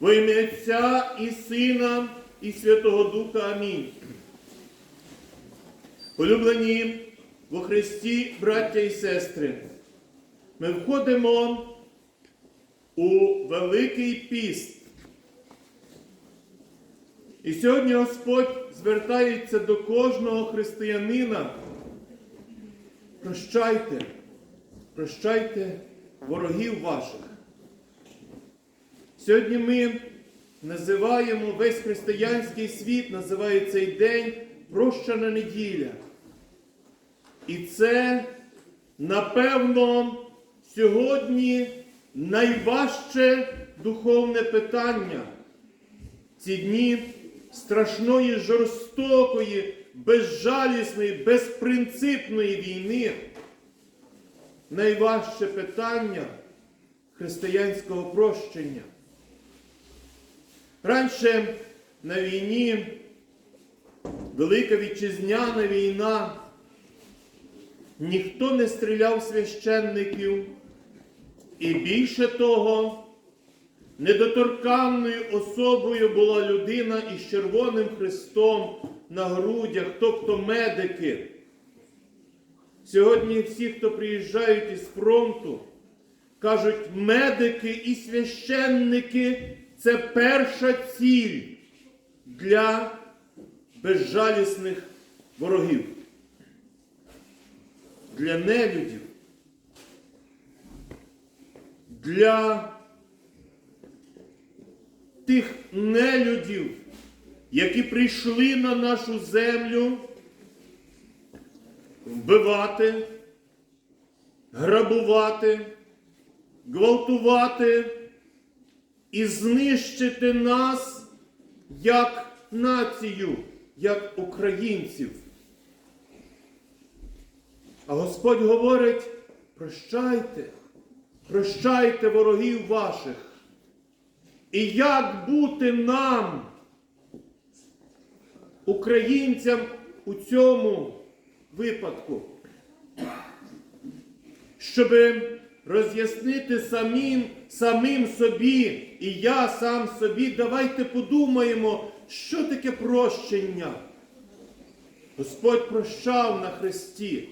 Во ім'я Отця і Сина, і Святого Духа. Амінь. Улюблені во Христі, браття і сестри, ми входимо у Великий піст. І сьогодні Господь звертається до кожного християнина. Прощайте, прощайте ворогів ваших. Сьогодні ми називаємо весь християнський світ, називає цей день прощана неділя. І це, напевно, сьогодні найважче духовне питання. Ці дні страшної, жорстокої, безжалісної, безпринципної війни. Найважче питання християнського прощення. Раніше на війні, Велика Вітчизняна війна, ніхто не стріляв священників, і більше того, недоторканною особою була людина із Червоним Христом на грудях, тобто медики. Сьогодні всі, хто приїжджають із фронту, кажуть, медики і священники це перша ціль для безжалісних ворогів, для нелюдів, для тих нелюдів, які прийшли на нашу землю вбивати, грабувати, гвалтувати і знищити нас як націю, як українців. А Господь говорить: прощайте, прощайте ворогів ваших. І як бути нам, українцям, у цьому випадку? Щоб роз'яснити самим, самим собі, і я сам собі, давайте подумаємо, що таке прощення. Господь прощав на Христі.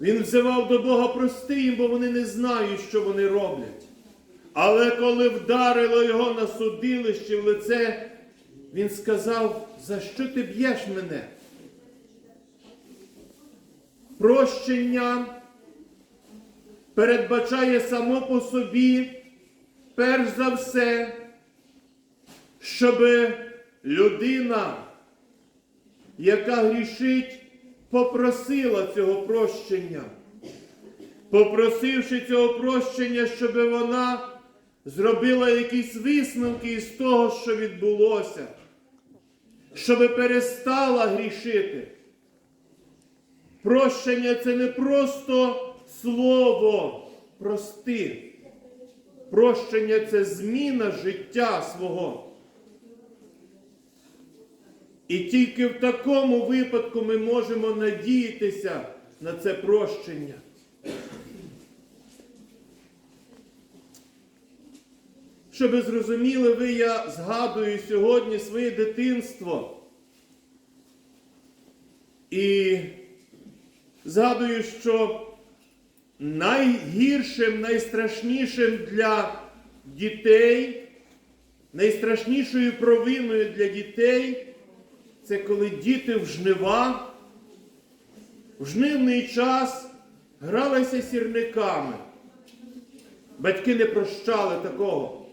Він взивав до Бога прости їм, бо вони не знають, що вони роблять. Але коли вдарило його на судилище в лице, він сказав, за що ти б'єш мене? Прощення передбачає само по собі, перш за все, щоб людина, яка грішить, попросила цього прощення. Попросивши цього прощення, щоб вона зробила якісь висновки із того, що відбулося, щоб перестала грішити. Прощення це не просто слово прости. Прощення це зміна життя свого. І тільки в такому випадку ми можемо надіятися на це прощення. Щоб ви зрозуміли ви, я згадую сьогодні своє дитинство. І згадую, що найгіршим, найстрашнішим для дітей, найстрашнішою провиною для дітей це коли діти в жнива, в жнивний час гралися сірниками. Батьки не прощали такого.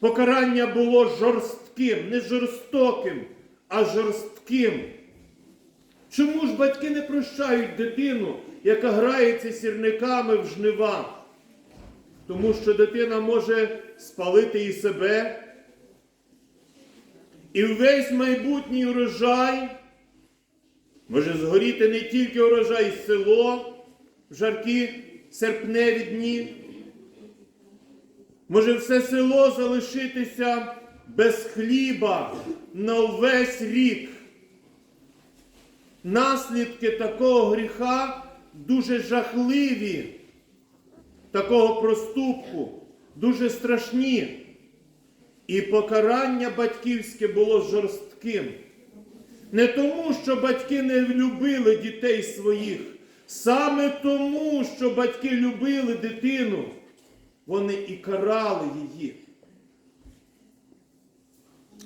Покарання було жорстким, не жорстоким, а жорстким. Чому ж батьки не прощають дитину, яка грається сірниками в жнива? Тому що дитина може спалити і себе, і весь майбутній урожай може згоріти не тільки урожай село в жаркі серпневі дні, може все село залишитися без хліба на увесь рік. Наслідки такого гріха дуже жахливі. такого проступку дуже страшні. І покарання батьківське було жорстким. Не тому, що батьки не любили дітей своїх, саме тому, що батьки любили дитину, вони і карали її.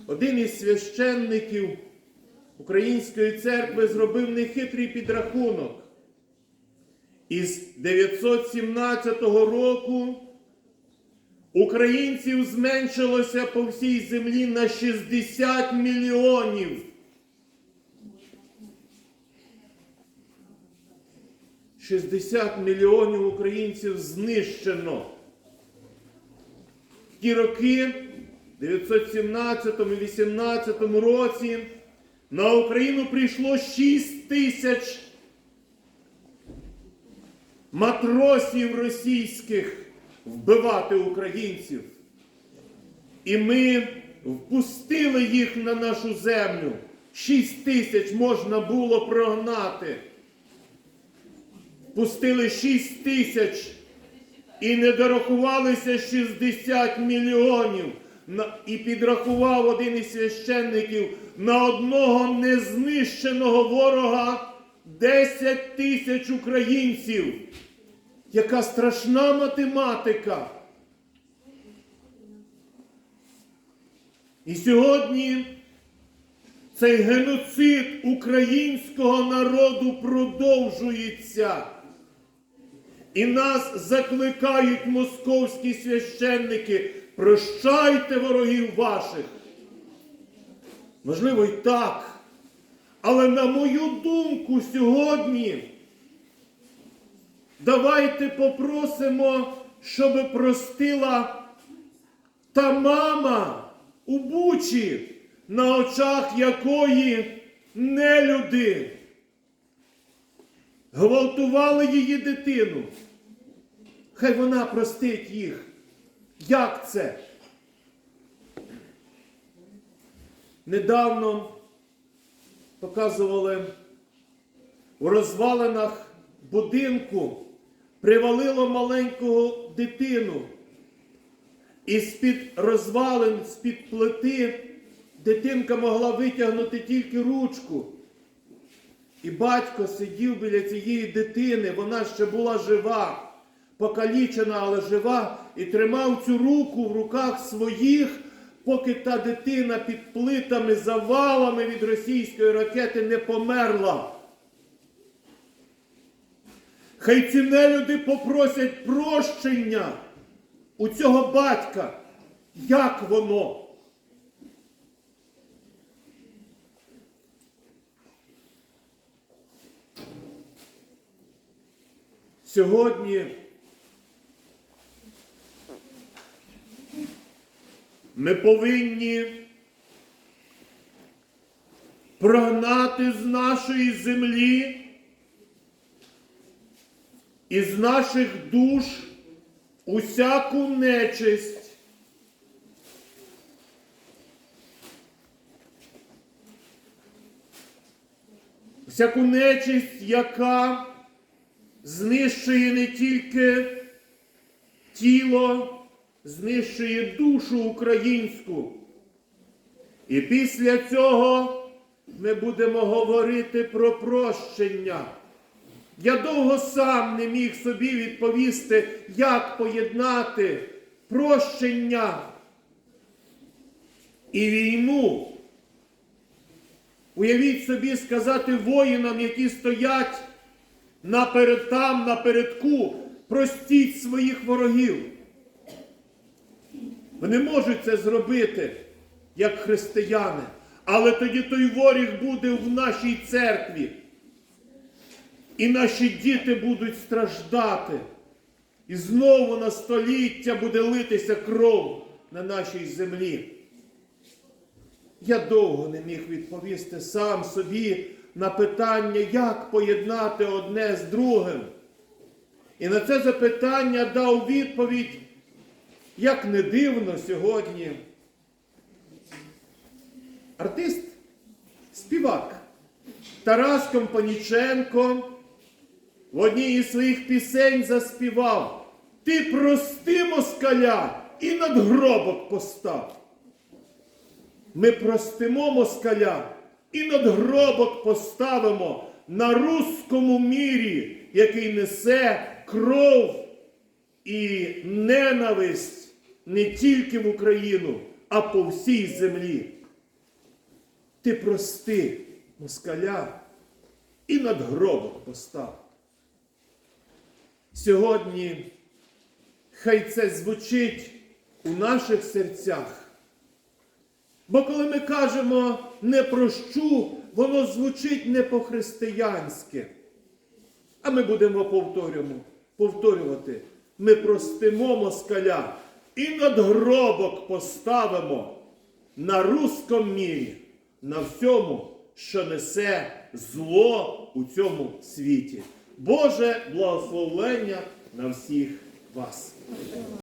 Один із священників Української церкви зробив нехитрий підрахунок. Із 917 року українців зменшилося по всій землі на 60 мільйонів. 60 мільйонів українців знищено. В ті роки, в 917-18 році, на Україну прийшло 6 тисяч матросів російських вбивати українців. І ми впустили їх на нашу землю. 6 тисяч можна було прогнати. Пустили 6 тисяч і не дорахувалися 60 мільйонів. І підрахував один із священників на одного незнищеного ворога 10 тисяч українців. Яка страшна математика. І сьогодні цей геноцид українського народу продовжується. І нас закликають московські священники, прощайте ворогів ваших. Можливо, і так. Але на мою думку, сьогодні давайте попросимо, щоб простила та мама у Бучі, на очах якої нелюди гвалтували її дитину. Хай вона простить їх. Як це? Недавно показували у розвалинах будинку, привалило маленьку дитину. І з-під розвалин, з-під плити, дитинка могла витягнути тільки ручку. І батько сидів біля цієї дитини, вона ще була жива, покалічена, але жива, і тримав цю руку в руках своїх, поки та дитина під плитами, завалами від російської ракети не померла. Хай ці нелюди попросять прощення у цього батька. Як воно? Сьогодні ми повинні прогнати з нашої землі і з наших душ усяку нечисть. Всяку нечисть, яка знищує не тільки тіло, знищує душу українську. І після цього ми будемо говорити про прощення. Я довго сам не міг собі відповісти, як поєднати прощення і війну. Уявіть собі сказати воїнам, які стоять наперед там, напередку, простіть своїх ворогів. Вони можуть це зробити, як християни, але тоді той ворог буде в нашій церкві. І наші діти будуть страждати. І знову на століття буде литися кров на нашій землі. Я довго не міг відповісти сам собі на питання, як поєднати одне з другим. І на це запитання дав відповідь, як не дивно сьогодні. Артист, співак Тарас Компаніченко в одній із своїх пісень заспівав Ти прости москаля і надгробок постав. Ми простимо москаля і надгробок поставимо на руському мірі, який несе кров і ненависть не тільки в Україну, а по всій землі. Ти прости москаля і надгробок постав. Сьогодні хай це звучить у наших серцях. Бо коли ми кажемо не прощу, воно звучить не по-християнськи. А ми будемо повторювати. Ми простимо москаля і надгробок поставимо на руском мірі, на всьому, що несе зло у цьому світі. Боже благословення на всіх вас.